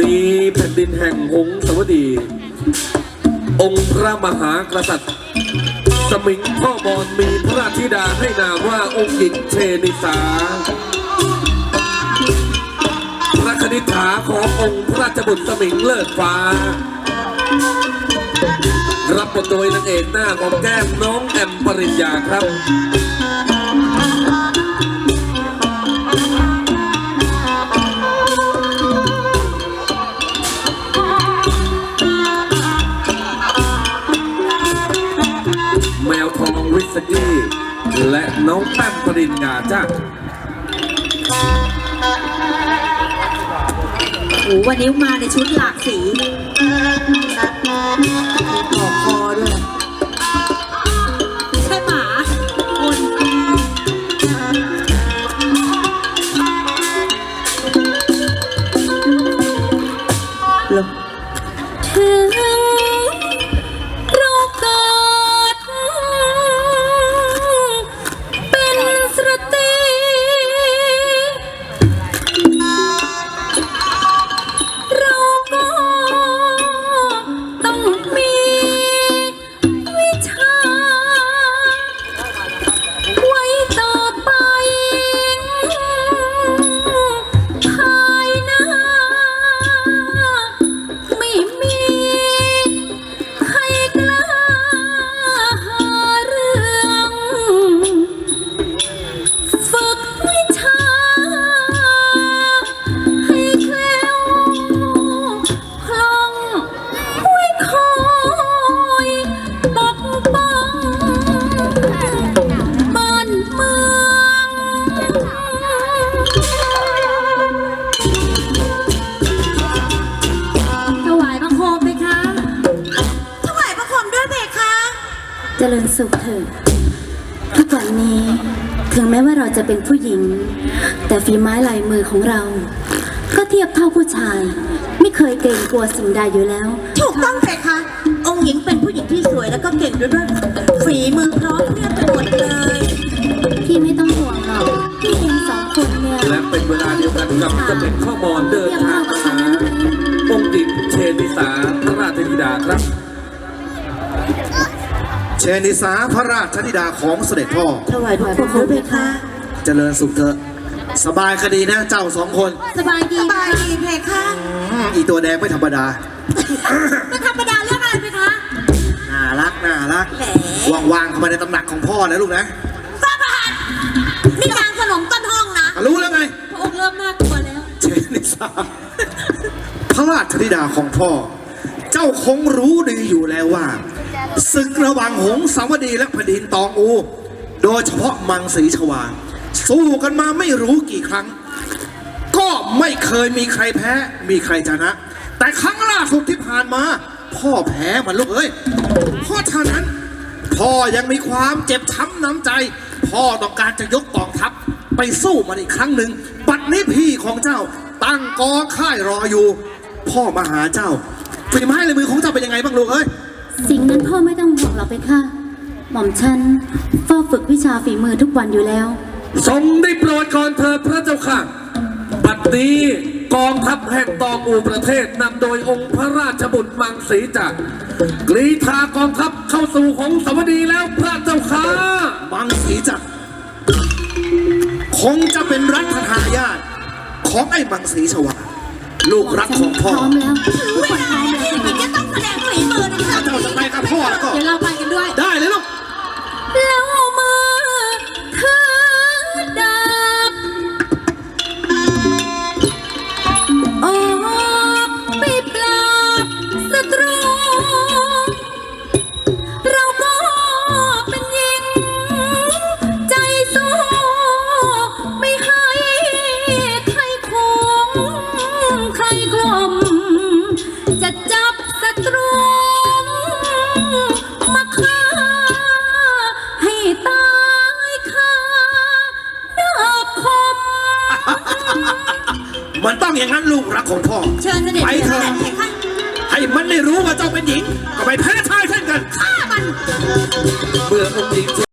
นี้แผ่นดินแห่งหงสาวดี องค์พระมหากษัตริย์ สมิงพ่อบอลมีพระราธิดาให้นามว่าองค์หญิงเชนิสา พระคณิษฐาขององค์พระราชบุตรสมิงเลิศฟ้า รับบทโดยนางเอกหน้าของแก้มน้องแอมปริญญาครับ สกี้ และน้องแป้มปริญญาจ้าโอ้วันนี้มาในชุดหลากสีปอก ริญสุขเถิดทุกวันนี้ ถึงแม้ว่าเราจะเป็นผู้หญิง แต่ฝีไม้ลายมือของเรา ก็เทียบเท่าผู้ชาย ไม่เคยเกรงกลัวสิ่งใดอยู่แล้ว ถูกต้องเพคะองค์หญิงเป็นผู้หญิงที่สวยแล้วก็เก่งด้วยด้วยฝีมือพร้อมเพรียบไปหมดเลยพี่ไม่ต้องห่วงหรอกพี่เองสองคนเนี่ยและเป็นเวลาเดียวกันกับสมิงพ่อบอลเดินทางมาหาองค์หญิงเชนิสาพระราชธิดาครับ เชนิสาพระราชธิดาของเสด็จพ่อ ถวายบังคมด้วยเพคะเจริญสุขเถอะสบายคดีนะเจ้าสองคนสบายดีสบายดีเพคะอืมอีตัวแดงไม่ธรรมดา ไม่ธรรมดาเรื่องอะไรเพคะน่ารักน่ารักแหมวางๆเข้ามาในตำหนักของพ่อนะลูกนะฟ้าประหารนี่นางขนมต้นห้องนะรู้แล้วไง พระองค์เริ่มน่ากลัวแล้ว เชนิสาพระราชธิดาของพ่อ เจ้าคงรู้ดีอยู่แล้วว่า ศึกระหว่างหงสาวดีและแผ่นดินตองอู โดยเฉพาะมังสีชวา สู้กันมาไม่รู้กี่ครั้ง ก็ไม่เคยมีใครแพ้ มีใครชนะ แต่ครั้งล่าสุดที่ผ่านมา พ่อแพ้มันลูกเอ้ยเพราะฉะนั้น พ่อยังมีความเจ็บช้ำน้ำใจ พ่อต้องการจะยกกองทัพไปสู้มันอีกครั้งหนึ่งบัดนี้พี่ของเจ้าตั้งกองค่ายรออยู่ พ่อมาหาเจ้าฝีไม้ลายมือของเจ้าเป็นยังไงบ้างลูกเอ้ย สิ่งนั้นพ่อไม่ต้องห่วงหรอกไปค่ะ หม่อมฉันเฝ้าฝึกวิชาฝีมือทุกวันอยู่แล้ว ทรงได้โปรดก่อนเถิดพระเจ้าค่ะ บัดนี้กองทัพแห่งตองอูประเทศนำโดยองค์พระราชบุตรมังสีจักรกรีธากองทัพเข้าสู่ของสวดีแล้วพระเจ้าค่ะมังสีจักรคงจะเป็นรัฐทายาทของไอ้มังสีชวา ลูกรักของพ่อ พร้อมแล้วทุกคนพร้อมแล้วที่มันจะต้องแสดงฝีมือนะคะเจ้าจะไปกับพ่อแล้วก็เดี๋ยวเราไป มาฆ่าให้ตายคาดาบคม มันต้องอย่างนั้นลูกรักของพ่อ เชิญเสด็จไปเถอะเพคะให้มันได้รู้ว่าเจ้าเป็นหญิง ก็ไปแพ้ชายเช่นกัน ฆ่ามันเมื่อองค์หญิง